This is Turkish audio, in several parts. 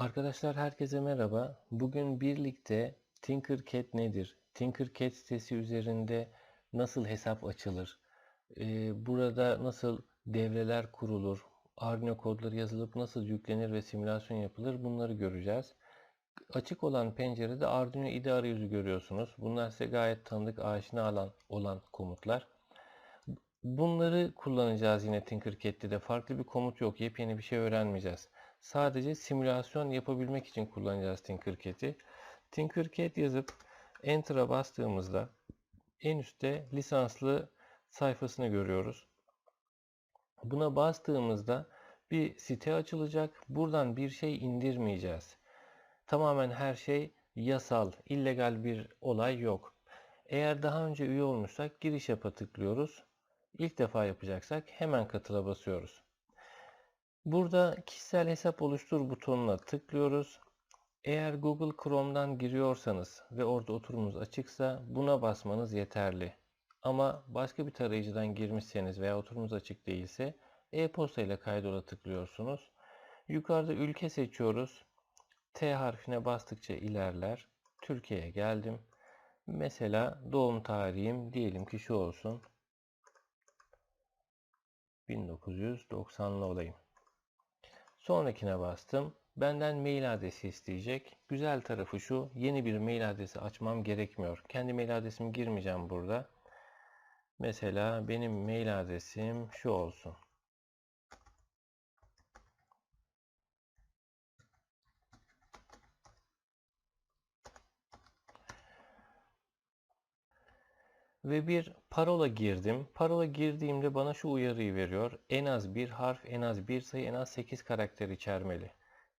Arkadaşlar herkese merhaba. Bugün birlikte Tinkercad nedir? Tinkercad sitesi üzerinde nasıl hesap açılır? Ee, burada nasıl devreler kurulur? Arduino kodları yazılıp nasıl yüklenir ve simülasyon yapılır? Bunları göreceğiz. Açık olan pencerede Arduino IDE arayüzü görüyorsunuz. Bunlar size gayet tanıdık, aşina alan olan komutlar. Bunları kullanacağız yine Tinkercad'de de. Farklı bir komut yok. Yepyeni bir şey öğrenmeyeceğiz. Sadece simülasyon yapabilmek için kullanacağız Tinkercad'i. Tinkercad yazıp Enter'a bastığımızda en üstte lisanslı sayfasını görüyoruz. Buna bastığımızda bir site açılacak. Buradan bir şey indirmeyeceğiz. Tamamen her şey yasal, illegal bir olay yok. Eğer daha önce üye olmuşsak giriş yapa tıklıyoruz. İlk defa yapacaksak hemen katıla basıyoruz. Burada kişisel hesap oluştur butonuna tıklıyoruz. Eğer Google Chrome'dan giriyorsanız ve orada oturumunuz açıksa buna basmanız yeterli. Ama başka bir tarayıcıdan girmişseniz veya oturumunuz açık değilse e-posta ile kaydola tıklıyorsunuz. Yukarıda ülke seçiyoruz. T harfine bastıkça ilerler. Türkiye'ye geldim. Mesela doğum tarihim diyelim ki şu olsun. 1990'lı olayım. Sonrakine bastım. Benden mail adresi isteyecek. Güzel tarafı şu. Yeni bir mail adresi açmam gerekmiyor. Kendi mail adresimi girmeyeceğim burada. Mesela benim mail adresim şu olsun. Ve bir parola girdim. Parola girdiğimde bana şu uyarıyı veriyor. En az bir harf, en az bir sayı, en az 8 karakter içermeli.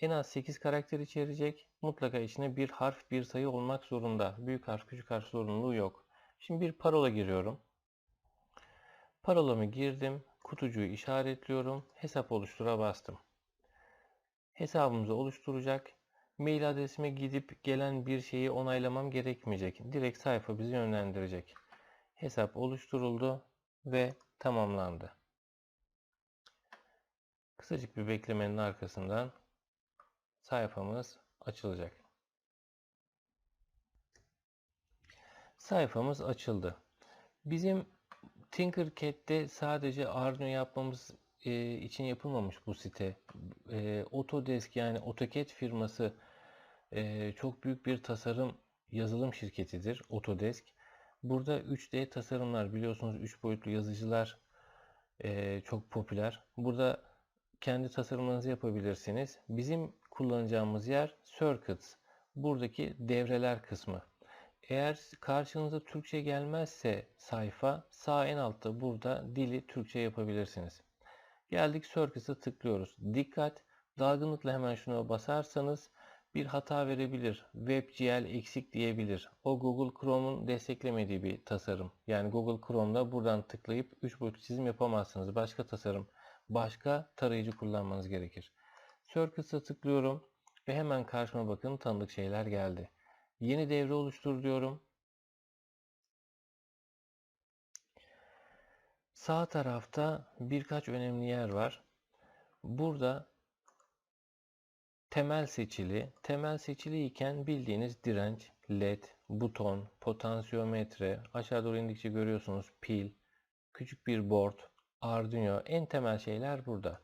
En az 8 karakter içerecek. Mutlaka içine bir harf, bir sayı olmak zorunda. Büyük harf, küçük harf zorunluluğu yok. Şimdi bir parola giriyorum. Parolamı girdim. Kutucuğu işaretliyorum. Hesap oluştura bastım. Hesabımızı oluşturacak. Mail adresime gidip gelen bir şeyi onaylamam gerekmeyecek. Direkt sayfa bizi yönlendirecek hesap oluşturuldu ve tamamlandı. Kısacık bir beklemenin arkasından sayfamız açılacak. Sayfamız açıldı. Bizim Tinkercad'de sadece Arduino yapmamız e, için yapılmamış bu site. E, Autodesk yani AutoCAD firması e, çok büyük bir tasarım yazılım şirketidir Autodesk. Burada 3D tasarımlar biliyorsunuz 3 boyutlu yazıcılar e, çok popüler. Burada kendi tasarımlarınızı yapabilirsiniz. Bizim kullanacağımız yer Circuits. Buradaki devreler kısmı. Eğer karşınıza Türkçe gelmezse sayfa sağ en altta burada dili Türkçe yapabilirsiniz. Geldik Circuits'a tıklıyoruz. Dikkat! Dalgınlıkla hemen şuna basarsanız bir hata verebilir. WebGL eksik diyebilir. O Google Chrome'un desteklemediği bir tasarım. Yani Google Chrome'da buradan tıklayıp 3 boyutlu çizim yapamazsınız. Başka tasarım, başka tarayıcı kullanmanız gerekir. Circuits'a tıklıyorum ve hemen karşıma bakın tanıdık şeyler geldi. Yeni devre oluştur diyorum. Sağ tarafta birkaç önemli yer var. Burada temel seçili. Temel seçili iken bildiğiniz direnç, led, buton, potansiyometre, aşağı doğru indikçe görüyorsunuz pil, küçük bir board, Arduino en temel şeyler burada.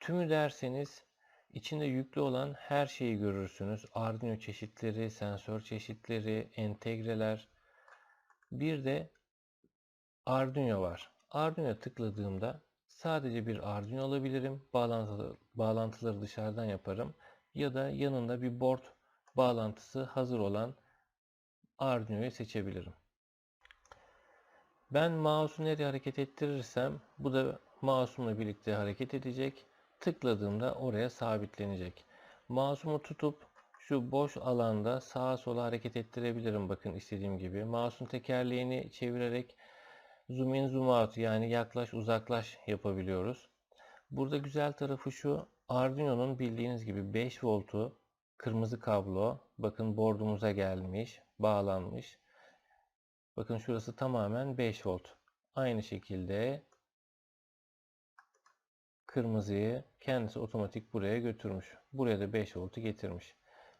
Tümü derseniz içinde yüklü olan her şeyi görürsünüz. Arduino çeşitleri, sensör çeşitleri, entegreler. Bir de Arduino var. Arduino tıkladığımda Sadece bir Arduino alabilirim. Bağlantıları, bağlantıları dışarıdan yaparım. Ya da yanında bir board bağlantısı hazır olan Arduino'yu seçebilirim. Ben mouse'u nereye hareket ettirirsem bu da mouse'umla birlikte hareket edecek. Tıkladığımda oraya sabitlenecek. Mouse'umu tutup şu boş alanda sağa sola hareket ettirebilirim bakın istediğim gibi. Mouse'un tekerleğini çevirerek zoom in zoom out yani yaklaş uzaklaş yapabiliyoruz. Burada güzel tarafı şu Arduino'nun bildiğiniz gibi 5 voltu kırmızı kablo bakın bordumuza gelmiş bağlanmış. Bakın şurası tamamen 5 volt. Aynı şekilde kırmızıyı kendisi otomatik buraya götürmüş. Buraya da 5 voltu getirmiş.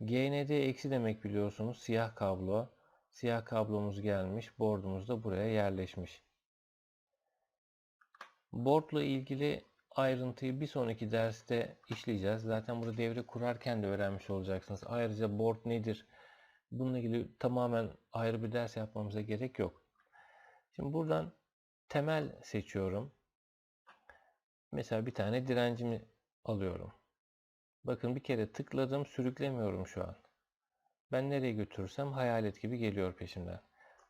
GND eksi demek biliyorsunuz siyah kablo. Siyah kablomuz gelmiş. Board'umuz da buraya yerleşmiş. Board'la ilgili ayrıntıyı bir sonraki derste işleyeceğiz. Zaten burada devre kurarken de öğrenmiş olacaksınız. Ayrıca board nedir? Bununla ilgili tamamen ayrı bir ders yapmamıza gerek yok. Şimdi buradan temel seçiyorum. Mesela bir tane direncimi alıyorum. Bakın bir kere tıkladım, sürüklemiyorum şu an. Ben nereye götürürsem hayalet gibi geliyor peşimden.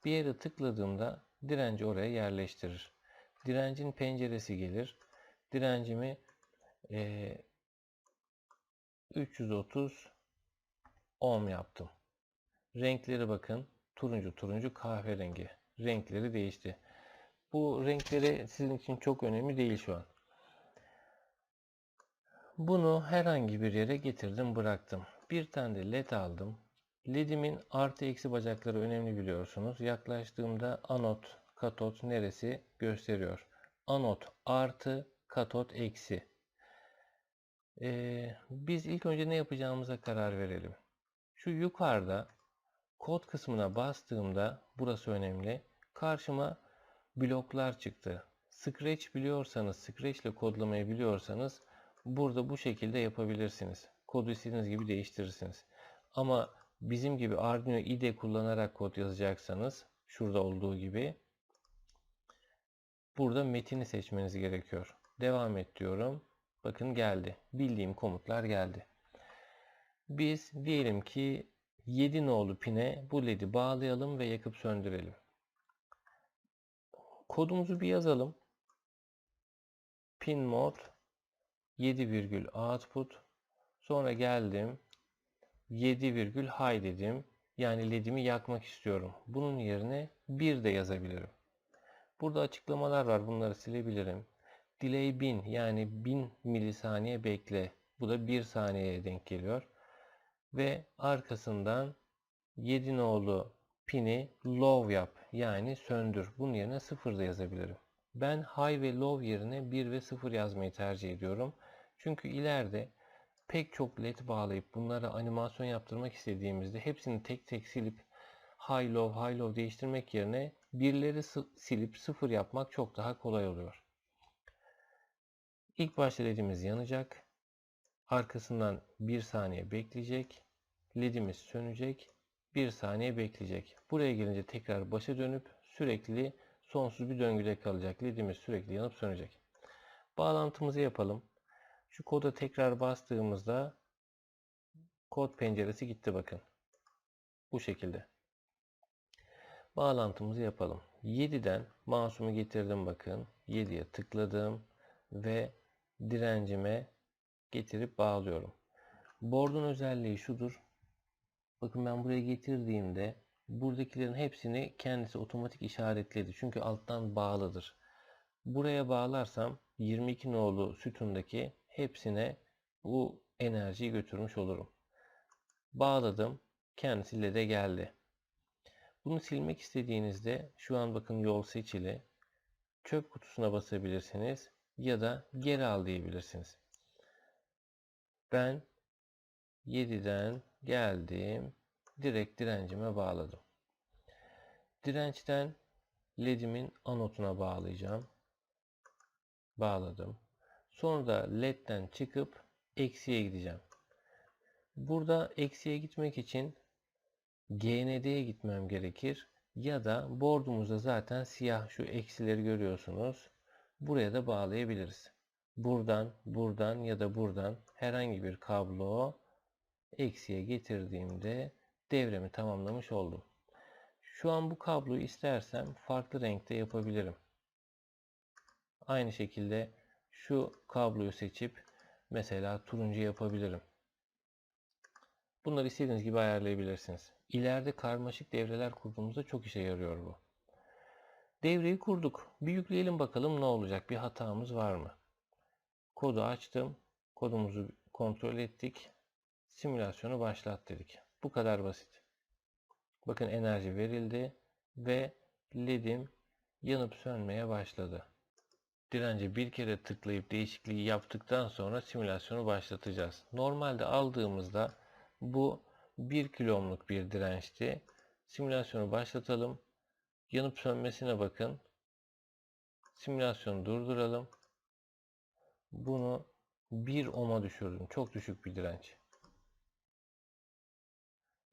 Bir yere tıkladığımda direnci oraya yerleştirir. Direncin penceresi gelir. Direncimi e, 330 ohm yaptım. Renkleri bakın. Turuncu turuncu kahverengi. Renkleri değişti. Bu renkleri sizin için çok önemli değil şu an. Bunu herhangi bir yere getirdim bıraktım. Bir tane de led aldım. LED'imin artı eksi bacakları önemli biliyorsunuz. Yaklaştığımda anot, katot neresi gösteriyor. Anot artı, katot eksi. Ee, biz ilk önce ne yapacağımıza karar verelim. Şu yukarıda kod kısmına bastığımda burası önemli. Karşıma bloklar çıktı. Scratch biliyorsanız, Scratch ile kodlamayı biliyorsanız burada bu şekilde yapabilirsiniz. Kodu istediğiniz gibi değiştirirsiniz. Ama bizim gibi Arduino IDE kullanarak kod yazacaksanız şurada olduğu gibi burada metini seçmeniz gerekiyor. Devam et diyorum. Bakın geldi. Bildiğim komutlar geldi. Biz diyelim ki 7 nolu pine bu led'i bağlayalım ve yakıp söndürelim. Kodumuzu bir yazalım. Pin mod 7 virgül output sonra geldim 7 virgül high dedim. Yani ledimi yakmak istiyorum. Bunun yerine 1 de yazabilirim. Burada açıklamalar var. Bunları silebilirim. Delay 1000 yani 1000 milisaniye bekle. Bu da 1 saniyeye denk geliyor. Ve arkasından 7 nolu pini low yap. Yani söndür. Bunun yerine 0 da yazabilirim. Ben high ve low yerine 1 ve 0 yazmayı tercih ediyorum. Çünkü ileride pek çok led bağlayıp bunlara animasyon yaptırmak istediğimizde hepsini tek tek silip high low high low değiştirmek yerine birleri silip sıfır yapmak çok daha kolay oluyor. İlk başta ledimiz yanacak. Arkasından 1 saniye bekleyecek. Ledimiz sönecek. 1 saniye bekleyecek. Buraya gelince tekrar başa dönüp sürekli sonsuz bir döngüde kalacak. Ledimiz sürekli yanıp sönecek. Bağlantımızı yapalım. Şu koda tekrar bastığımızda kod penceresi gitti bakın. Bu şekilde. Bağlantımızı yapalım. 7'den mouse'umu getirdim bakın. 7'ye tıkladım ve direncime getirip bağlıyorum. Board'un özelliği şudur. Bakın ben buraya getirdiğimde buradakilerin hepsini kendisi otomatik işaretledi. Çünkü alttan bağlıdır. Buraya bağlarsam 22 nolu sütundaki hepsine bu enerjiyi götürmüş olurum. Bağladım. Kendisi LED'e geldi. Bunu silmek istediğinizde şu an bakın yol seçili. Çöp kutusuna basabilirsiniz ya da geri al diyebilirsiniz. Ben 7'den geldim. Direkt direncime bağladım. Dirençten LED'imin anotuna bağlayacağım. Bağladım. Sonra da LED'den çıkıp eksiye gideceğim. Burada eksiye gitmek için GND'ye gitmem gerekir. Ya da board'umuzda zaten siyah şu eksileri görüyorsunuz. Buraya da bağlayabiliriz. Buradan, buradan ya da buradan herhangi bir kablo eksiye getirdiğimde devremi tamamlamış oldum. Şu an bu kabloyu istersem farklı renkte yapabilirim. Aynı şekilde şu kabloyu seçip mesela turuncu yapabilirim. Bunları istediğiniz gibi ayarlayabilirsiniz. İleride karmaşık devreler kurduğumuzda çok işe yarıyor bu. Devreyi kurduk. Bir yükleyelim bakalım ne olacak. Bir hatamız var mı? Kodu açtım. Kodumuzu kontrol ettik. Simülasyonu başlat dedik. Bu kadar basit. Bakın enerji verildi ve ledim yanıp sönmeye başladı. dirence bir kere tıklayıp değişikliği yaptıktan sonra simülasyonu başlatacağız. Normalde aldığımızda bu 1 kilomluk bir dirençti. Simülasyonu başlatalım. Yanıp sönmesine bakın. Simülasyonu durduralım. Bunu 1 ohm'a düşürdüm. Çok düşük bir direnç.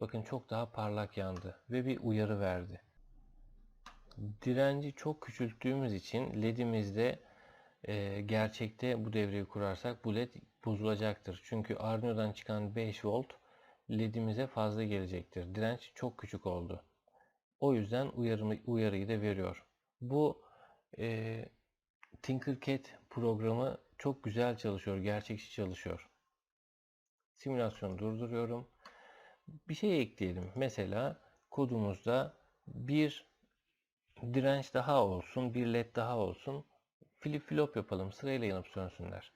Bakın çok daha parlak yandı ve bir uyarı verdi. Direnci çok küçülttüğümüz için ledimizde e, gerçekte bu devreyi kurarsak bu led bozulacaktır. Çünkü Arduino'dan çıkan 5 volt ledimize fazla gelecektir. Direnç çok küçük oldu. O yüzden uyarımı, uyarıyı da veriyor. Bu e, Tinkercad programı çok güzel çalışıyor, gerçekçi çalışıyor. Simülasyonu durduruyorum. Bir şey ekleyelim. Mesela kodumuzda bir direnç daha olsun, bir led daha olsun. Flip flop yapalım. Sırayla yanıp sönsünler.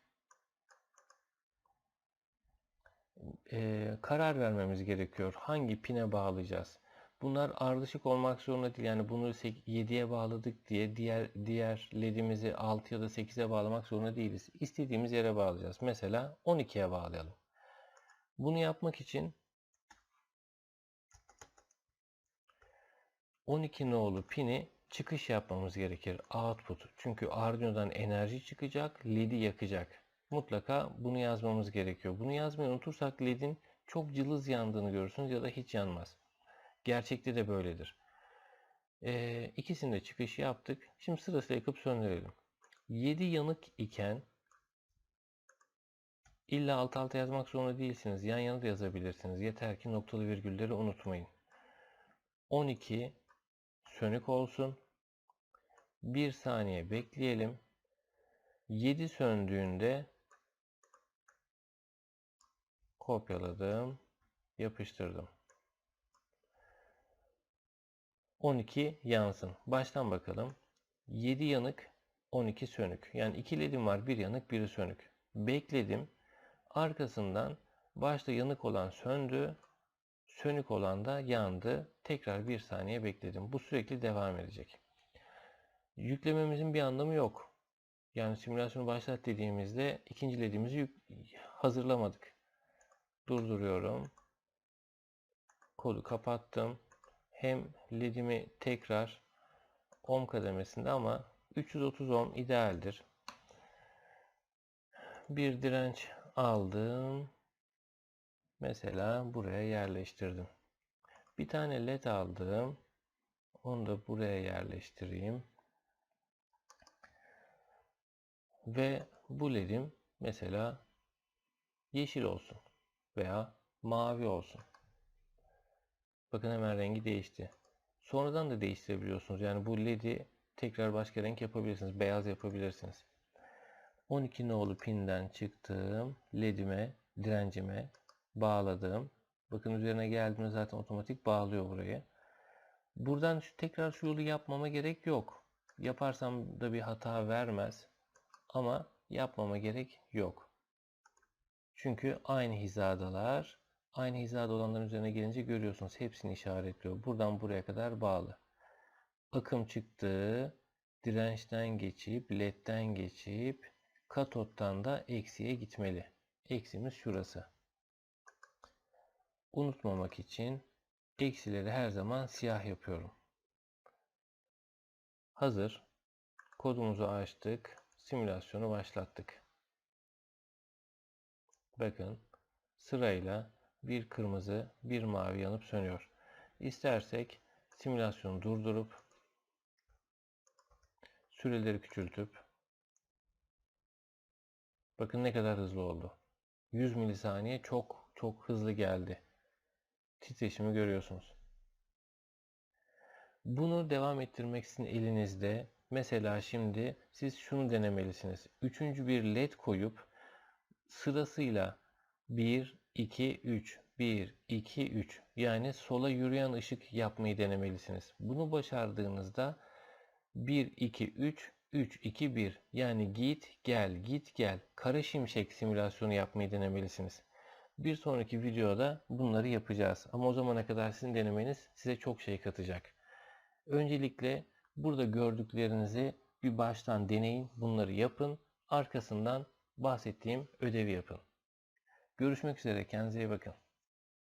Ee, karar vermemiz gerekiyor. Hangi pine bağlayacağız? Bunlar ardışık olmak zorunda değil. Yani bunu 7'ye bağladık diye diğer diğer ledimizi 6 ya da 8'e bağlamak zorunda değiliz. İstediğimiz yere bağlayacağız. Mesela 12'ye bağlayalım. Bunu yapmak için 12 nolu pini çıkış yapmamız gerekir. Output. Çünkü Arduino'dan enerji çıkacak, LED'i yakacak. Mutlaka bunu yazmamız gerekiyor. Bunu yazmayı unutursak LED'in çok cılız yandığını görürsünüz ya da hiç yanmaz. Gerçekte de böyledir. Ee, ikisinde çıkış yaptık. Şimdi sırasıyla yakıp söndürelim. 7 yanık iken illa alt alta yazmak zorunda değilsiniz. Yan yana da yazabilirsiniz. Yeter ki noktalı virgülleri unutmayın. 12 sönük olsun. 1 saniye bekleyelim. 7 söndüğünde kopyaladım, yapıştırdım. 12 yansın. Baştan bakalım. 7 yanık, 12 sönük. Yani 2 ledim var, bir yanık, biri sönük. Bekledim. Arkasından başta yanık olan söndü, sönük olan da yandı. Tekrar bir saniye bekledim. Bu sürekli devam edecek. Yüklememizin bir anlamı yok. Yani simülasyonu başlat dediğimizde ikinci ledimizi hazırlamadık. Durduruyorum. Kodu kapattım. Hem ledimi tekrar ohm kademesinde ama 330 ohm idealdir. Bir direnç aldım. Mesela buraya yerleştirdim. Bir tane led aldım. Onu da buraya yerleştireyim. Ve bu ledim mesela yeşil olsun veya mavi olsun. Bakın hemen rengi değişti. Sonradan da değiştirebiliyorsunuz. Yani bu ledi tekrar başka renk yapabilirsiniz. Beyaz yapabilirsiniz. 12 nolu pinden çıktım. Ledime, direncime bağladım. Bakın üzerine geldiğimde zaten otomatik bağlıyor burayı. Buradan şu, tekrar şu yolu yapmama gerek yok. Yaparsam da bir hata vermez. Ama yapmama gerek yok. Çünkü aynı hizadalar. Aynı hizada olanların üzerine gelince görüyorsunuz. Hepsini işaretliyor. Buradan buraya kadar bağlı. Akım çıktı. Dirençten geçip, ledden geçip, katottan da eksiye gitmeli. Eksimiz şurası. Unutmamak için eksileri her zaman siyah yapıyorum. Hazır. Kodumuzu açtık. Simülasyonu başlattık. Bakın sırayla bir kırmızı, bir mavi yanıp sönüyor. İstersek simülasyonu durdurup süreleri küçültüp bakın ne kadar hızlı oldu. 100 milisaniye çok çok hızlı geldi. Titreşimi görüyorsunuz. Bunu devam ettirmek sizin elinizde. Mesela şimdi siz şunu denemelisiniz. Üçüncü bir led koyup sırasıyla 1, 2, 3, 1, 2, 3 yani sola yürüyen ışık yapmayı denemelisiniz. Bunu başardığınızda 1, 2, 3, 3, 2, 1 yani git gel git gel kara şimşek simülasyonu yapmayı denemelisiniz. Bir sonraki videoda bunları yapacağız. Ama o zamana kadar sizin denemeniz size çok şey katacak. Öncelikle burada gördüklerinizi bir baştan deneyin, bunları yapın. Arkasından bahsettiğim ödevi yapın. Görüşmek üzere, kendinize iyi bakın.